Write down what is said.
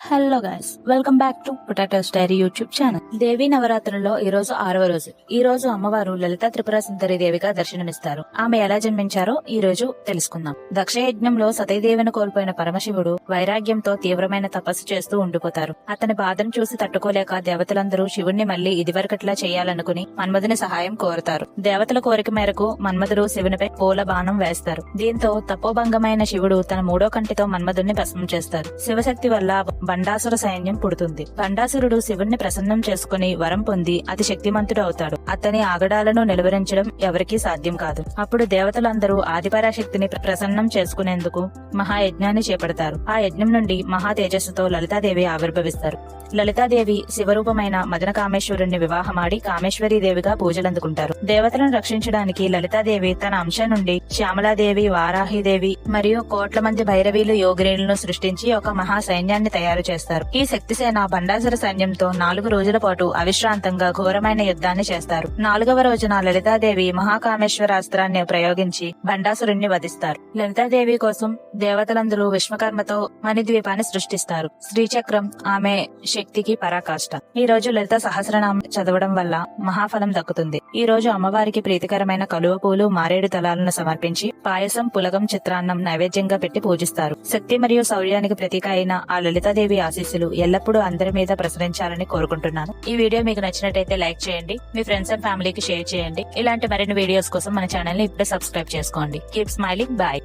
Hello guys welcome back to potatoes diary YouTube channel Devi నవరాత్రుల్లో ఈ రోజు ఆరవ రోజు. ఈ రోజు అమ్మవారు లలిత త్రిపుర సుందరి దేవిగా దర్శనమిస్తారు. ఆమె ఎలా జన్మించారో ఈ రోజు తెలుసుకుందాం. దక్ష యజ్ఞంలో సతీదేవిని కోల్పోయిన పరమశివుడు వైరాగ్యంతో తీవ్రమైన తపస్సు చేస్తూ ఉండిపోతారు. అతని బాధను చూసి తట్టుకోలేక దేవతలందరూ శివుణ్ణి మళ్ళీ ఇదివరకట్లా చేయాలనుకుని మన్మధుని సహాయం కోరుతారు. దేవతల కోరిక మేరకు మన్మధుడు శివునిపై పూల బాణం వేస్తారు. దీంతో తపోభంగమైన శివుడు తన మూడో కంటితో మన్మధుడిని భస్మం చేస్తారు. శివశక్తి వల్ల బండాసుర సైన్యం పుడుతుంది. బండాసురుడు శివుణ్ణి ప్రసన్నం చేసుకుని వరం పొంది అతి శక్తిమంతుడు అవుతాడు. అతని ఆగడాలను నిలువరించడం ఎవరికీ సాధ్యం కాదు. అప్పుడు దేవతలందరూ ఆదిపరాశక్తిని ప్రసన్నం చేసుకునేందుకు మహాయజ్ఞాన్ని చేపడతారు. ఆ యజ్ఞం నుండి మహా తేజస్సుతో లలితాదేవి ఆవిర్భవిస్తారు. లలితాదేవి శివరూపమైన మదన కామేశ్వరుణ్ణి వివాహమాడి కామేశ్వరీ దేవిగా పూజలందుకుంటారు. దేవతలను రక్షించడానికి లలితాదేవి తన అంశం నుండి శ్యామలాదేవి వారాహిదేవి మరియు కోట్ల మంది భైరవీలు యోగినీలను సృష్టించి ఒక మహా సైన్యాన్ని తయారు చేస్తారు. ఈ శక్తిసేన బండాసుర సైన్యంతో నాలుగు రోజుల పాటు అవిశ్రాంతంగా ఘోరమైన యుద్ధాన్ని చేస్తారు. నాలుగవ రోజున లలితాదేవి మహాకామేశ్వరాస్త్రాన్ని ప్రయోగించి బండాసురుణ్ణి వధిస్తారు. లలితాదేవి కోసం దేవతలందరూ విశ్వకర్మతో మణిద్వీపాన్ని సృష్టిస్తారు. శ్రీచక్రం ఆమె శక్తికి పరాకాష్ట. ఈ రోజు లలిత సహస్రనామం చదవడం వల్ల మహాఫలం దక్కుతుంది. ఈ రోజు అమ్మవారికి ప్రీతికరమైన కలువ పూలు మారేడు తలాలను సమర్పించి పాయసం పులగం చిత్రాన్నం నైవేద్యంగా పెట్టి పూజిస్తారు. శక్తి మరియు శౌర్యానికి ప్రతీక అయిన ఆ లలితాదేవి ఆశీస్సులు ఎల్లప్పుడూ అందరి మీద ప్రసరించాలని కోరుకుంటున్నాను. ఈ వీడియో మీకు నచ్చినట్టయితే లైక్ చేయండి మీ ఫ్రెండ్స్ అండ్ ఫ్యామిలీకి షేర్ చేయండి. ఇలాంటి మరిన్ని వీడియోస్ కోసం మన ఛానల్ని ఇప్పుడే సబ్స్క్రైబ్ చేసుకోండి. Keep smiling bye.